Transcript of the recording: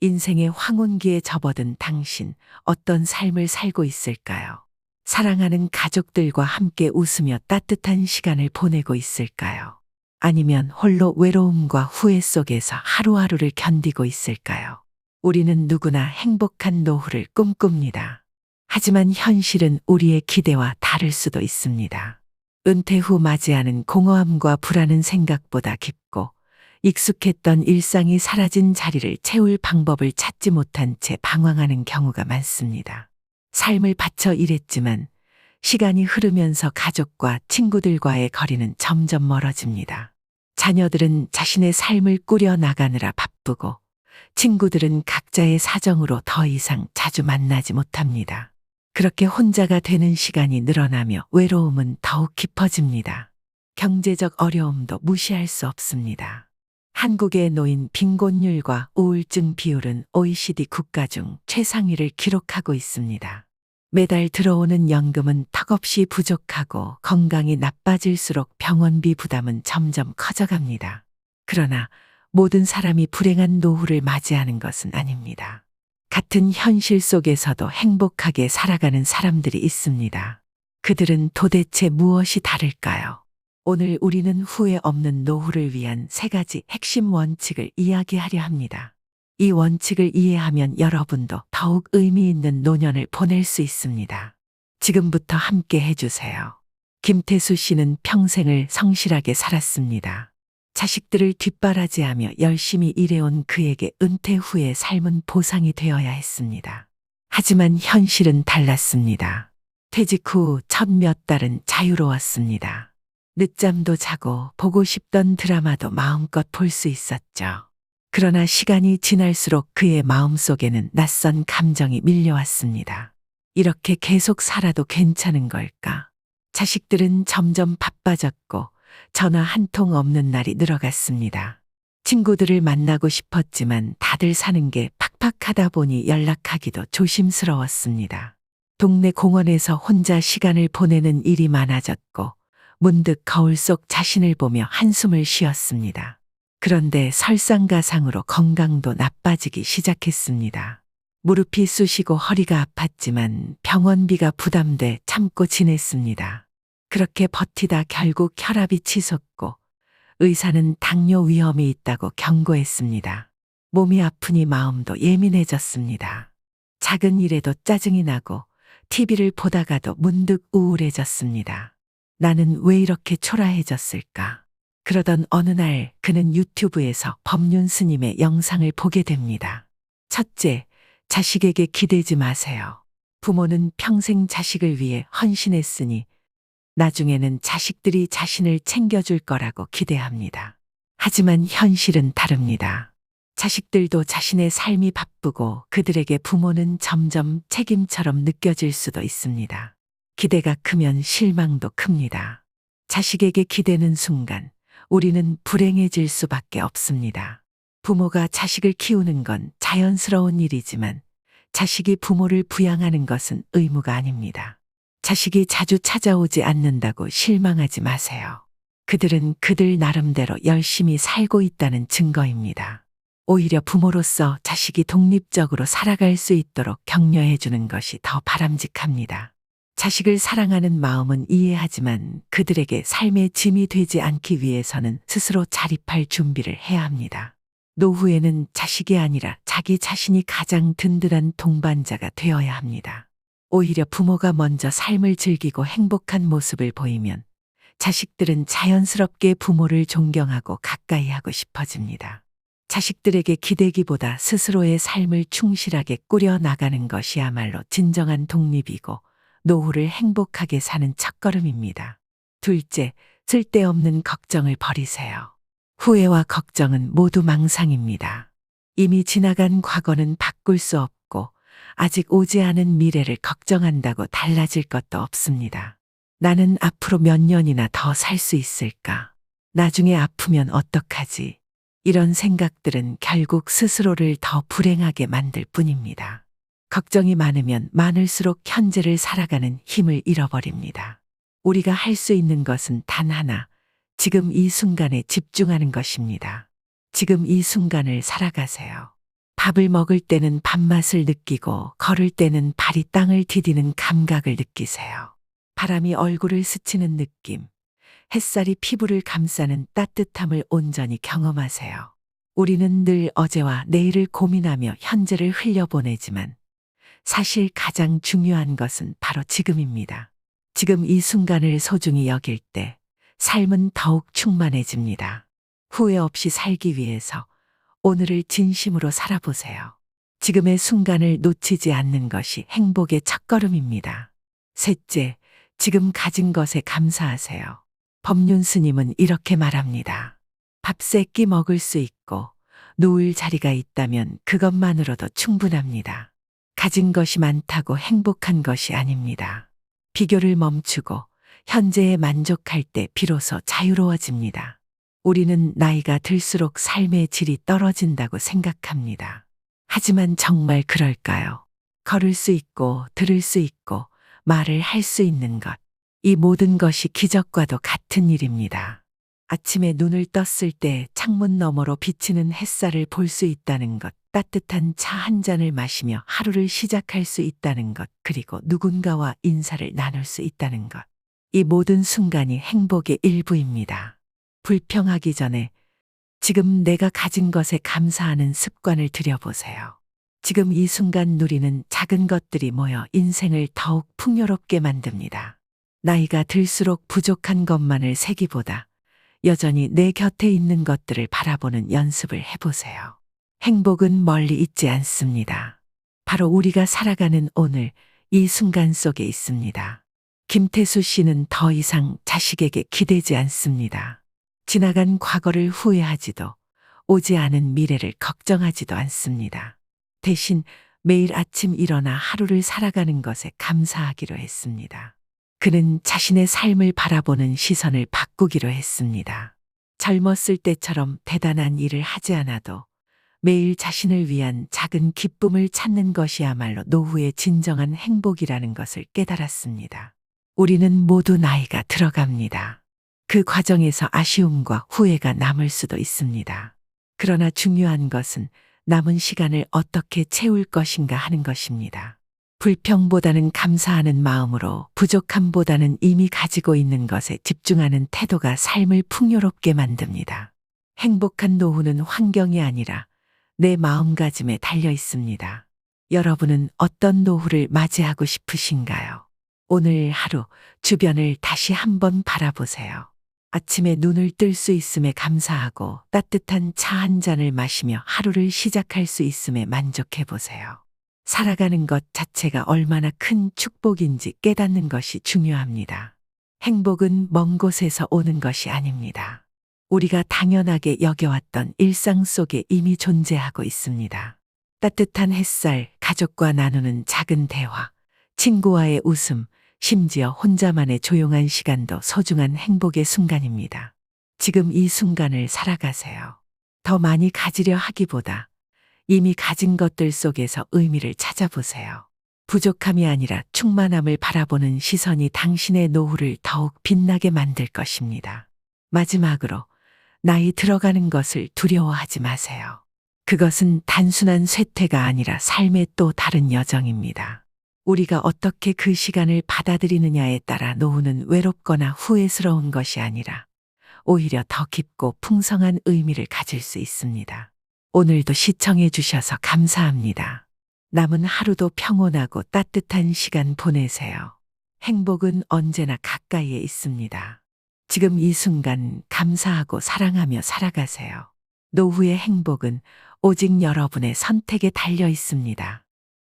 인생의 황혼기에 접어든 당신, 어떤 삶을 살고 있을까요? 사랑하는 가족들과 함께 웃으며 따뜻한 시간을 보내고 있을까요? 아니면 홀로 외로움과 후회 속에서 하루하루를 견디고 있을까요? 우리는 누구나 행복한 노후를 꿈꿉니다. 하지만 현실은 우리의 기대와 다를 수도 있습니다. 은퇴 후 맞이하는 공허함과 불안은 생각보다 깊고 익숙했던 일상이 사라진 자리를 채울 방법을 찾지 못한 채 방황하는 경우가 많습니다. 삶을 바쳐 일했지만 시간이 흐르면서 가족과 친구들과의 거리는 점점 멀어집니다. 자녀들은 자신의 삶을 꾸려 나가느라 바쁘고 친구들은 각자의 사정으로 더 이상 자주 만나지 못합니다. 그렇게 혼자가 되는 시간이 늘어나며 외로움은 더욱 깊어집니다. 경제적 어려움도 무시할 수 없습니다. 한국에 놓인 빈곤율과 우울증 비율은 OECD 국가 중 최상위를 기록하고 있습니다. 매달 들어오는 연금은 턱없이 부족하고 건강이 나빠질수록 병원비 부담은 점점 커져갑니다. 그러나 모든 사람이 불행한 노후를 맞이하는 것은 아닙니다. 같은 현실 속에서도 행복하게 살아가는 사람들이 있습니다. 그들은 도대체 무엇이 다를까요? 오늘 우리는 후회 없는 노후를 위한 세 가지 핵심 원칙을 이야기하려 합니다. 이 원칙을 이해하면 여러분도 더욱 의미 있는 노년을 보낼 수 있습니다. 지금부터 함께 해주세요. 김태수 씨는 평생을 성실하게 살았습니다. 자식들을 뒷바라지하며 열심히 일해온 그에게 은퇴 후의 삶은 보상이 되어야 했습니다. 하지만 현실은 달랐습니다. 퇴직 후 첫 몇 달은 자유로웠습니다. 늦잠도 자고 보고 싶던 드라마도 마음껏 볼 수 있었죠. 그러나 시간이 지날수록 그의 마음속에는 낯선 감정이 밀려왔습니다. 이렇게 계속 살아도 괜찮은 걸까? 자식들은 점점 바빠졌고 전화 한 통 없는 날이 늘어갔습니다. 친구들을 만나고 싶었지만 다들 사는 게 팍팍하다 보니 연락하기도 조심스러웠습니다. 동네 공원에서 혼자 시간을 보내는 일이 많아졌고 문득 거울 속 자신을 보며 한숨을 쉬었습니다. 그런데 설상가상으로 건강도 나빠지기 시작했습니다. 무릎이 쑤시고 허리가 아팠지만 병원비가 부담돼 참고 지냈습니다. 그렇게 버티다 결국 혈압이 치솟고 의사는 당뇨 위험이 있다고 경고했습니다. 몸이 아프니 마음도 예민해졌습니다. 작은 일에도 짜증이 나고 TV를 보다가도 문득 우울해졌습니다. 나는 왜 이렇게 초라해졌을까? 그러던 어느 날 그는 유튜브에서 법륜 스님의 영상을 보게 됩니다. 첫째, 자식에게 기대지 마세요. 부모는 평생 자식을 위해 헌신했으니 나중에는 자식들이 자신을 챙겨줄 거라고 기대합니다. 하지만 현실은 다릅니다. 자식들도 자신의 삶이 바쁘고 그들에게 부모는 점점 책임처럼 느껴질 수도 있습니다. 기대가 크면 실망도 큽니다. 자식에게 기대는 순간 우리는 불행해질 수밖에 없습니다. 부모가 자식을 키우는 건 자연스러운 일이지만 자식이 부모를 부양하는 것은 의무가 아닙니다. 자식이 자주 찾아오지 않는다고 실망하지 마세요. 그들은 그들 나름대로 열심히 살고 있다는 증거입니다. 오히려 부모로서 자식이 독립적으로 살아갈 수 있도록 격려해 주는 것이 더 바람직합니다. 자식을 사랑하는 마음은 이해하지만 그들에게 삶의 짐이 되지 않기 위해서는 스스로 자립할 준비를 해야 합니다. 노후에는 자식이 아니라 자기 자신이 가장 든든한 동반자가 되어야 합니다. 오히려 부모가 먼저 삶을 즐기고 행복한 모습을 보이면 자식들은 자연스럽게 부모를 존경하고 가까이 하고 싶어집니다. 자식들에게 기대기보다 스스로의 삶을 충실하게 꾸려 나가는 것이야말로 진정한 독립이고 노후를 행복하게 사는 첫걸음입니다. 둘째, 쓸데없는 걱정을 버리세요. 후회와 걱정은 모두 망상입니다. 이미 지나간 과거는 바꿀 수 없고 아직 오지 않은 미래를 걱정한다고 달라질 것도 없습니다. 나는 앞으로 몇 년이나 더 살 수 있을까? 나중에 아프면 어떡하지? 이런 생각들은 결국 스스로를 더 불행하게 만들 뿐입니다. 걱정이 많으면 많을수록 현재를 살아가는 힘을 잃어버립니다. 우리가 할 수 있는 것은 단 하나, 지금 이 순간에 집중하는 것입니다. 지금 이 순간을 살아가세요. 밥을 먹을 때는 밥맛을 느끼고 걸을 때는 발이 땅을 디디는 감각을 느끼세요. 바람이 얼굴을 스치는 느낌, 햇살이 피부를 감싸는 따뜻함을 온전히 경험하세요. 우리는 늘 어제와 내일을 고민하며 현재를 흘려보내지만 사실 가장 중요한 것은 바로 지금입니다. 지금 이 순간을 소중히 여길 때 삶은 더욱 충만해집니다. 후회 없이 살기 위해서 오늘을 진심으로 살아보세요. 지금의 순간을 놓치지 않는 것이 행복의 첫걸음입니다. 셋째, 지금 가진 것에 감사하세요. 법륜 스님은 이렇게 말합니다. 밥세 끼 먹을 수 있고 누울 자리가 있다면 그것만으로도 충분합니다. 가진 것이 많다고 행복한 것이 아닙니다. 비교를 멈추고 현재에 만족할 때 비로소 자유로워집니다. 우리는 나이가 들수록 삶의 질이 떨어진다고 생각합니다. 하지만 정말 그럴까요? 걸을 수 있고 들을 수 있고 말을 할 수 있는 것. 이 모든 것이 기적과도 같은 일입니다. 아침에 눈을 떴을 때 창문 너머로 비치는 햇살을 볼 수 있다는 것, 따뜻한 차 한 잔을 마시며 하루를 시작할 수 있다는 것, 그리고 누군가와 인사를 나눌 수 있다는 것. 이 모든 순간이 행복의 일부입니다. 불평하기 전에 지금 내가 가진 것에 감사하는 습관을 들여보세요. 지금 이 순간 누리는 작은 것들이 모여 인생을 더욱 풍요롭게 만듭니다. 나이가 들수록 부족한 것만을 세기보다 여전히 내 곁에 있는 것들을 바라보는 연습을 해보세요. 행복은 멀리 있지 않습니다. 바로 우리가 살아가는 오늘 이 순간 속에 있습니다. 김태수 씨는 더 이상 자식에게 기대지 않습니다. 지나간 과거를 후회하지도 오지 않은 미래를 걱정하지도 않습니다. 대신 매일 아침 일어나 하루를 살아가는 것에 감사하기로 했습니다. 그는 자신의 삶을 바라보는 시선을 바꾸기로 했습니다. 젊었을 때처럼 대단한 일을 하지 않아도 매일 자신을 위한 작은 기쁨을 찾는 것이야말로 노후의 진정한 행복이라는 것을 깨달았습니다. 우리는 모두 나이가 들어갑니다. 그 과정에서 아쉬움과 후회가 남을 수도 있습니다. 그러나 중요한 것은 남은 시간을 어떻게 채울 것인가 하는 것입니다. 불평보다는 감사하는 마음으로 부족함보다는 이미 가지고 있는 것에 집중하는 태도가 삶을 풍요롭게 만듭니다. 행복한 노후는 환경이 아니라 내 마음가짐에 달려 있습니다. 여러분은 어떤 노후를 맞이하고 싶으신가요? 오늘 하루 주변을 다시 한번 바라보세요. 아침에 눈을 뜰 수 있음에 감사하고 따뜻한 차 한 잔을 마시며 하루를 시작할 수 있음에 만족해 보세요. 살아가는 것 자체가 얼마나 큰 축복인지 깨닫는 것이 중요합니다. 행복은 먼 곳에서 오는 것이 아닙니다. 우리가 당연하게 여겨왔던 일상 속에 이미 존재하고 있습니다. 따뜻한 햇살, 가족과 나누는 작은 대화, 친구와의 웃음, 심지어 혼자만의 조용한 시간도 소중한 행복의 순간입니다. 지금 이 순간을 살아가세요. 더 많이 가지려 하기보다 이미 가진 것들 속에서 의미를 찾아보세요. 부족함이 아니라 충만함을 바라보는 시선이 당신의 노후를 더욱 빛나게 만들 것입니다. 마지막으로 나이 들어가는 것을 두려워하지 마세요. 그것은 단순한 쇠퇴가 아니라 삶의 또 다른 여정입니다. 우리가 어떻게 그 시간을 받아들이느냐에 따라 노후는 외롭거나 후회스러운 것이 아니라 오히려 더 깊고 풍성한 의미를 가질 수 있습니다. 오늘도 시청해 주셔서 감사합니다. 남은 하루도 평온하고 따뜻한 시간 보내세요. 행복은 언제나 가까이에 있습니다. 지금 이 순간 감사하고 사랑하며 살아가세요. 노후의 행복은 오직 여러분의 선택에 달려 있습니다.